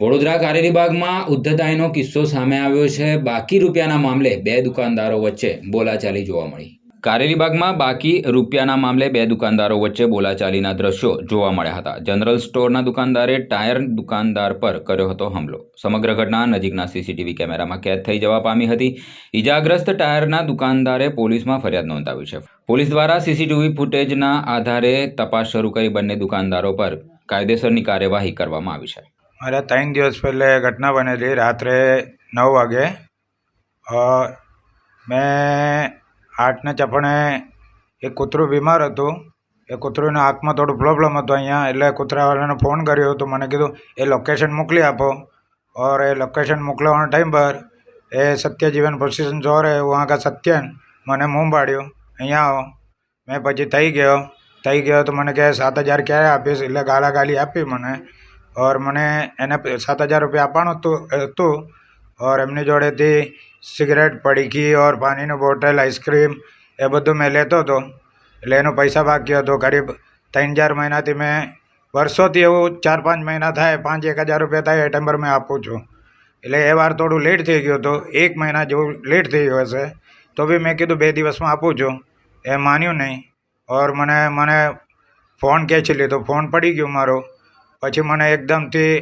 વડોદરા કારેલીબાગમાં ઉદ્ધતાઈનો કિસ્સો સામે આવ્યો છે. બાકી રૂપિયાના મામલે બે દુકાનદારો વચ્ચે બોલાચાલી જોવા મળી. કારેલીબાગમાં બાકી રૂપિયાના મામલે બે દુકાનદારો વચ્ચે બોલાચાલીના દ્રશ્યો જોવા મળ્યા હતા. જનરલ સ્ટોરના દુકાનદારે ટાયર દુકાનદાર પર કર્યો હતો હુમલો. સમગ્ર ઘટના નજીકના સીસીટીવી કેમેરામાં કેદ થઈ જવા પામી હતી. ઈજાગ્રસ્ત ટાયરના દુકાનદારે પોલીસમાં ફરિયાદ નોંધાવી છે. પોલીસ દ્વારા સીસીટીવી ફૂટેજના આધારે તપાસ શરૂ કરી બંને દુકાનદારો પર કાયદેસરની કાર્યવાહી કરવામાં આવી છે. મારે ત્રણ દિવસ પહેલે ઘટના બનેલી રાત્રે નવ વાગે. મેં આઠને ચપણે એક કૂતરું બીમાર હતું. એ કૂતરુંના આંખમાં થોડું પ્રોબ્લેમ હતો અહીંયા. એટલે કૂતરાવાળાને ફોન કર્યો તો મને કીધું, એ લોકેશન મોકલી આપો. ઓર એ લોકેશન મોકલવાનો ટાઈમ પર એ સત્યજીવન પ્રોસેસન જો રહે વहाँ કા સત્યન મને મું અહીંયા આવો. મેં પછી થઈ ગયો. થઈ ગયો તો મને કહે, સાત હજાર ક્યારે આપીશ? એટલે ગાળા ગાલી આપી મને. ઓર મને એને સાત હજાર રૂપિયા આપવાનું હતું હતું ઓર એમની જોડેથી સિગરેટ પડીકી ઓર પાણીનું બોટલ આઈસ્ક્રીમ એ બધું મેં લેતો હતો એટલે એનો પૈસા બાકી હતો કરીબ ત્રણ ચાર મહિનાથી મેં વર્ષોથી એવું ચાર પાંચ મહિના થાય પાંચ એક હજાર રૂપિયા થાય એ ટાઈમ મેં આપું છું એટલે એ વાર થોડું લેટ થઈ ગયું હતું એક મહિના જેવું લેટ થઈ ગયું હશે તો બી મેં કીધું બે દિવસમાં આપું છું એ માન્યું નહીં ઓર મને મને ફોન ખેંચી લીધો ફોન પડી ગયો મારો પછી મને એકદમથી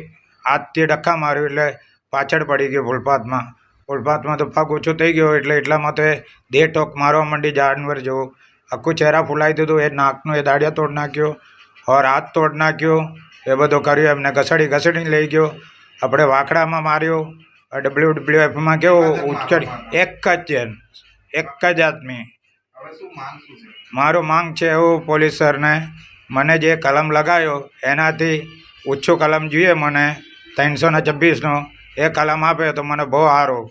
હાથથી ડખ્ખા માર્યું એટલે પાછળ પડી ગયો ફૂલપાથમાં. ફૂલપાથમાં તો પગ ઓછો થઈ ગયો એટલે એટલામાં તો એ દેહ ટોક મારવા માંડી જાનવર જેવું. આખું ચહેરા ફૂલાઈ દીધું એ નાકનું એ દાડિયા તોડ નાખ્યો ઓર હાથ તોડ નાખ્યો એ બધું કર્યું એમને ઘસડી ઘસડીને લઈ ગયો. આપણે વાકડામાં માર્યો. ડબલ્યુ ડબલ્યુ એફમાં કેવું ઉચકડી એક જ ચેન એક જ આદમી. મારું માંગ છે એવું પોલીસ સરને. મને જે કલમ લગાવ્યો એનાથી ઓછો કલમ જોઈએ મને. ત્રણસો ને છવ્વીસનો. એ કલમ આપે તો મને બહુ સારું.